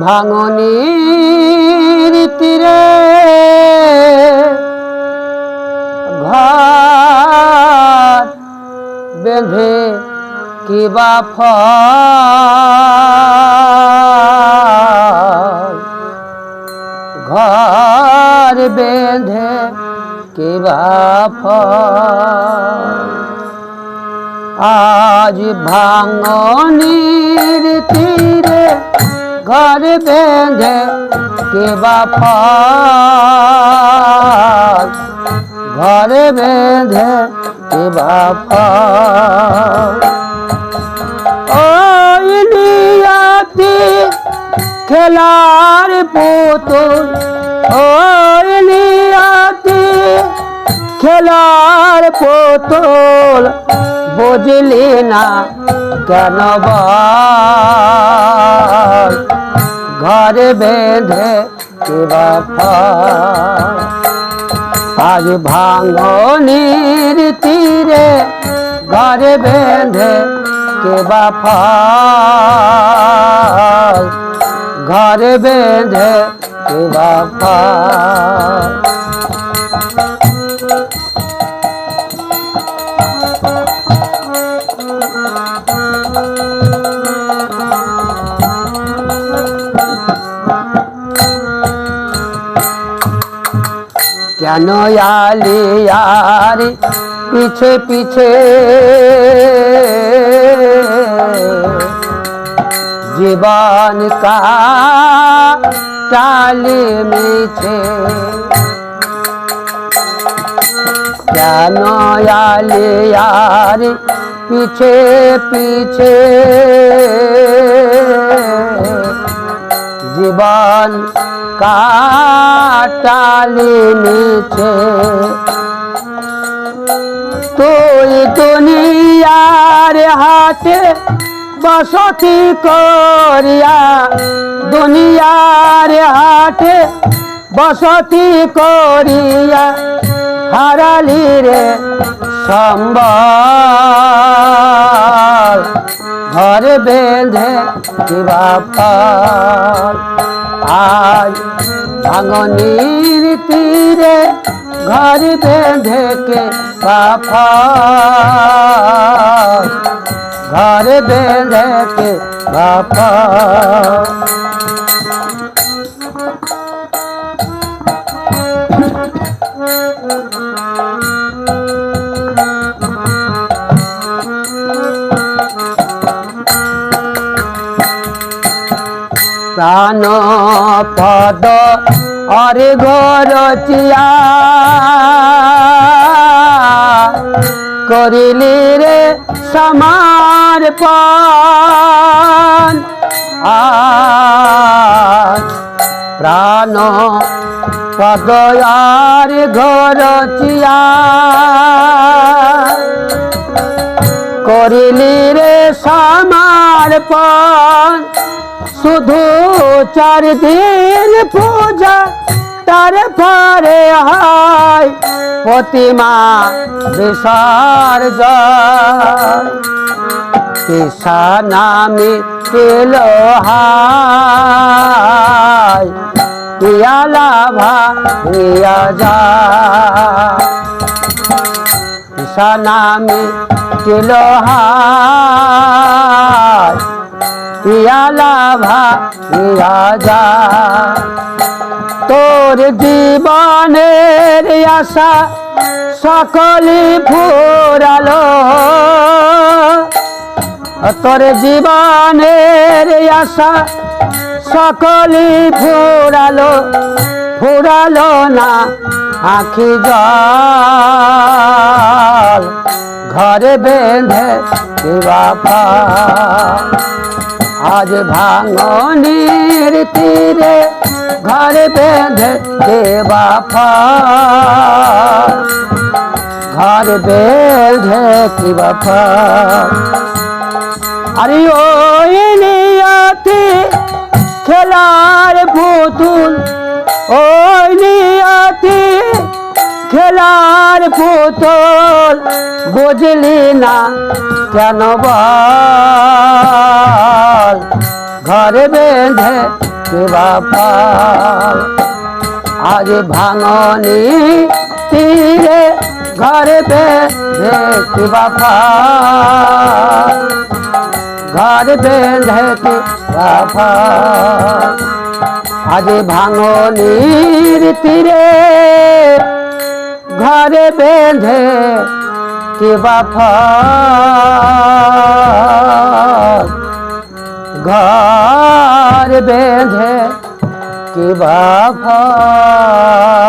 ভাঙনির তীরে ঘর বেঁধে কিবা ঘর বেঁধে কিবা আজ ভাঙনির তীরে ঘর বেঁধে কিবা ফল ঘর বেঁধে কিবা ফল ওই নিয়াতি খেলার পুতুল, ওই নিয়াতি খেলার পুতুল, বুঝলি না কেন বল ঘরে বেঁধে আজ ভাঙনির তীরে ঘরে বেঁধে কেবা ফল। ঘরে বেঁধে কেবা ফল। কেন আলি আর পিছে পিছে? জীবন কা টালি মিছে। কেন আলি আর পিছে পিছে? জীবন কাটালি মিছে। তুই দুনিয়ার হাতে বসতি করিয়া, দুনিয়ার হাটে বসতি করিয়া হারালি রে সম্বল। ঘর বেঁধে কিবা ফল। আজ ভাঙনির তীরে ঘর বেঁধে কে ফল। ঘর বেঁধে কে ফল। প্রাণ পদ অরে গরচিয়া করিলি রে সমার প্রাণ। পদ আর ঘরচিয়া করিলি রে সমার পান শুধু চার দিন পূজা, তার পরে হয় প্রতিমা বিসর্জন। কৃষা নামে পেল হায় পিয়ালা ভাইয়া যা কৃষা নামে পেল হায়। পিয়ালা ভাইয়া যা। তোর জীবনের আশা সকলই ফুরালো। তোর জীবনের আশা সকলই ফুরালো ফুরালো না আখি জল। ঘরে বেঁধে ফল। আজ ভাঙনির তীরে ঘর বেঁধে দেবা ঘর বেঁধে কিবা ফল আরে ওই নিয়তি খেলার পুতুল, ওই নিয়তি খেলার পুতুল, বুঝলি না কেন বল ঘরে বেঁধে কিবা ফল আজ ভাঙনি তীরে ঘরে বেঁধে কিবা ফল ঘর বেঁধে কিবা ফল আজ ভাঙনির তীরে ঘরে বেঁধে কিবা ফল ঘর বেঁধে কিবা ফল